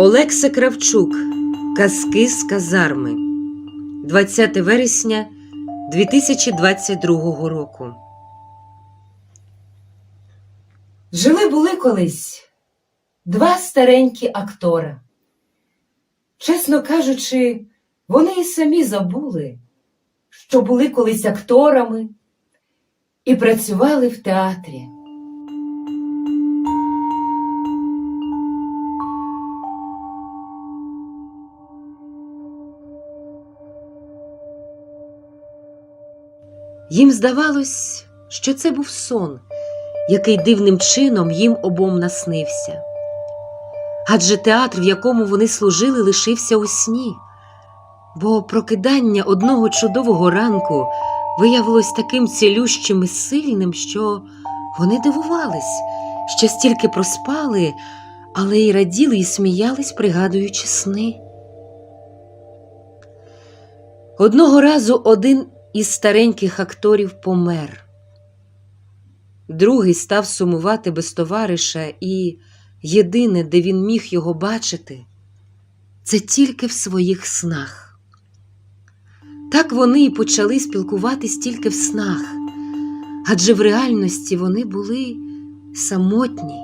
Олекса Кравчук. Казки з казарми. 20 вересня 2022 року. Жили були колись два старенькі актора. Чесно кажучи, вони і самі забули, що були колись акторами і працювали в театрі. Їм здавалось, що це був сон, який дивним чином їм обом наснився. Адже театр, в якому вони служили, лишився у сні, бо прокидання одного чудового ранку виявилось таким цілющим і сильним, що вони дивувались, що стільки проспали, але й раділи і сміялись, пригадуючи сни. Одного разу один із стареньких акторів помер. Другий став сумувати без товариша, і єдине, де він міг його бачити, це тільки в своїх снах. Так вони і почали спілкуватись тільки в снах, адже в реальності вони були самотні,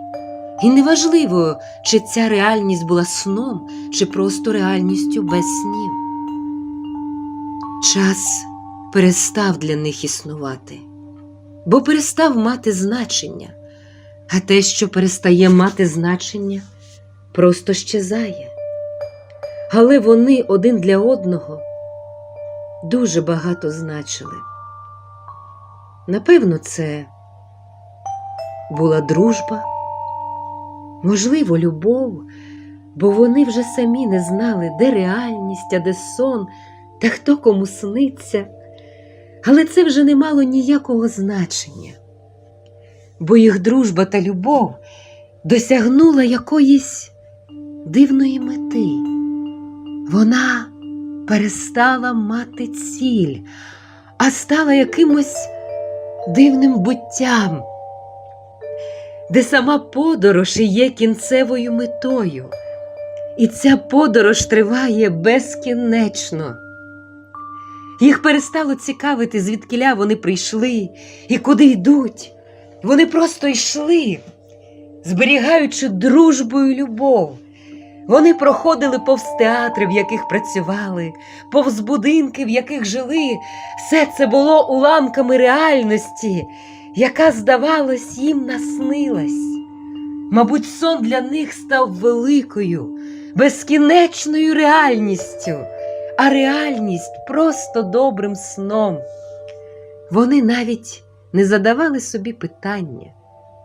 і неважливо, чи ця реальність була сном, чи просто реальністю без снів. Час перестав для них існувати, бо перестав мати значення, а те, що перестає мати значення, просто щезає. Але вони один для одного дуже багато значили. Напевно, це була дружба, можливо, любов, бо вони вже самі не знали, де реальність, а де сон та хто кому сниться. Але це вже не мало ніякого значення, бо їх дружба та любов досягнула якоїсь дивної мети. Вона перестала мати ціль, а стала якимось дивним буттям, де сама подорож і є кінцевою метою, і ця подорож триває безкінечно. Їх перестало цікавити, звідкиля вони прийшли і куди йдуть. Вони просто йшли, зберігаючи дружбу і любов. Вони проходили повз театри, в яких працювали, повз будинки, в яких жили. Все це було уламками реальності, яка, здавалось, їм наснилась. Мабуть, сон для них став великою, безкінечною реальністю а реальність просто добрим сном. Вони навіть не задавали собі питання,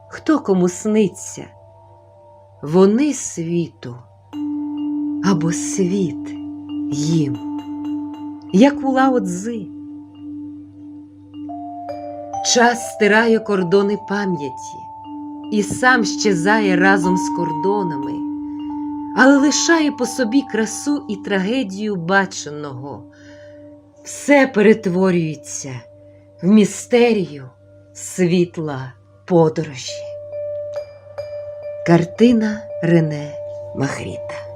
хто кому сниться. Вони світу або світ їм, як у Лао Цзи. Час стирає кордони пам'яті і сам щезає разом з кордонами але лишає по собі красу і трагедію баченого. Все перетворюється в містерію світла подорожі. Картина Рене Махріта